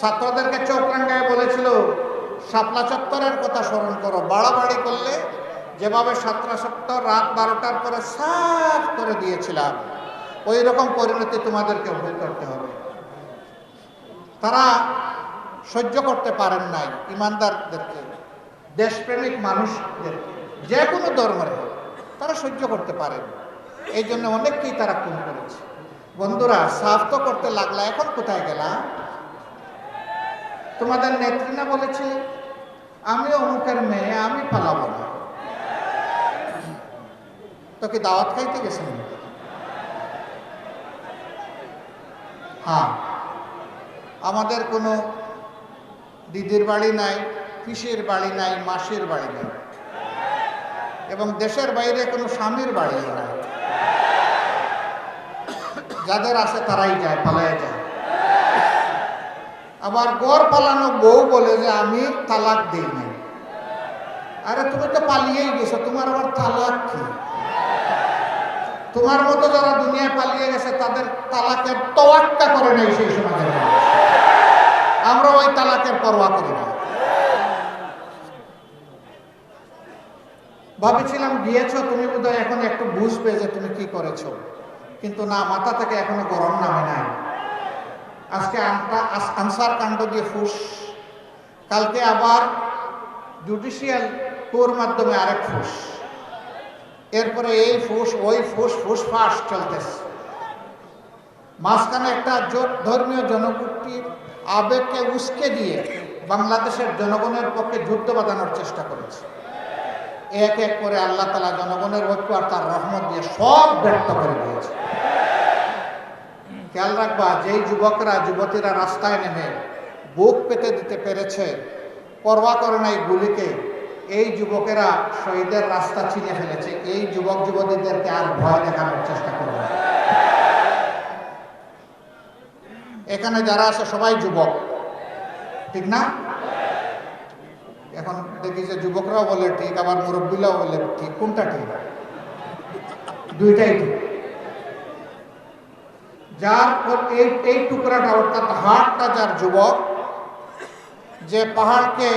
ছাত্রদেরকে চোখ রাঙ্গায় বলেছিল, শাপলা চত্বরের কথা স্মরণ করো। বাড়াবাড়ি করলে যেভাবে সাতটা সপ্তাহ রাত বারোটার পরে সাফ করে দিয়েছিলাম। ওই রকম পরিণতি তোমাদেরকে ভোগ করতে হবে। তারা সহ্য করতে পারেন নাই ইমানদারদেরকে, দেশপ্রেমিক মানুষদেরকে, যে কোনো ধর্মের হোক, তারা সহ্য করতে পারেন। এই জন্য অনেককেই তারা খুন করেছে। বন্ধুরা, সাফ তো করতে লাগলা, এখন কোথায় গেলা তোমাদের নেত্রী না বলেছে? আমি অমুকের মেয়ে, আমি পালাবো না। তো কি দাওয়াত খাইতে গেছেন হ্যাঁ। আমাদের কোনো দিদির বাড়ি নাই পিসির বাড়ি নাই, মাসির বাড়ি নাই। এবং দেশের বাইরে কোনো স্বামীর বাড়ি নাই। যাদের আছে তারাই যায় পালায় যায়। আবার গড় পালানো বউ বলে যে আমি তালাক দিই নাই। আরে তুমি তো পালিয়েই গেছো, তোমার আবার তালাক কি? তোমার মতো যারা দুনিয়ায় পালিয়ে গেছে, তাদের তালাকের তোয়াক্কা করে নেই সেই সমাজের আমরা ওই তালাকের পরোয়া করি না। ভাবেছিলাম, গিয়েছো তুমি বোধহয়, এখন একটু বুঝবে যে তুমি কি করেছ। কিন্তু না, মাথা থেকে এখনও গরম নামে নাই। আজকে আনসার কাণ্ড দিয়ে ফুস। কালকে আবার জুডিশিয়াল কোর মাধ্যমে আরেক ফুস। এরপরে এই ফুস, ওই ফুস ফুস ফাঁস চলতেছে। মাঝখানে একটা ধর্মীয় জনগোষ্ঠীর আবেগকে উস্কে দিয়ে বাংলাদেশের জনগণের পক্ষে যুদ্ধ বাঁধানোর চেষ্টা করেছে। এক এক করে আল্লাহ তালা জনগণের ঐক্য আর তার রহমত দিয়ে সব ব্যর্থ করে দিয়েছে। খেয়াল রাখবা, যেই যুবকরা, যুবতীরা রাস্তায় নেমে বুক পেতে দিতে পেরেছে, পরোয়া করে নাই গুলিকে, এই যুবকেরা শহীদের রাস্তা চিনে ফেলেছে। এই যুবক, যুবতীদেরকে আর ভয় দেখানোর চেষ্টা করবে এখানে যারা আছে, সবাই যুবক। ঠিক না? এখন দেখি যে যুবকরাও বলে ঠিক, আবার মুরব্বীরাও বলে ঠিক। কোনটা ঠিক? দুইটাই ঠিক। যার এই এই টুকরাটা, অর্থাৎ হাড়টা যার যুবক, যে পাহাড়কে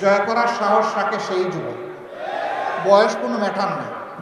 জয় করার সাহস রাখে সেই যুবক। বয়স কোনো ম্যাটার না।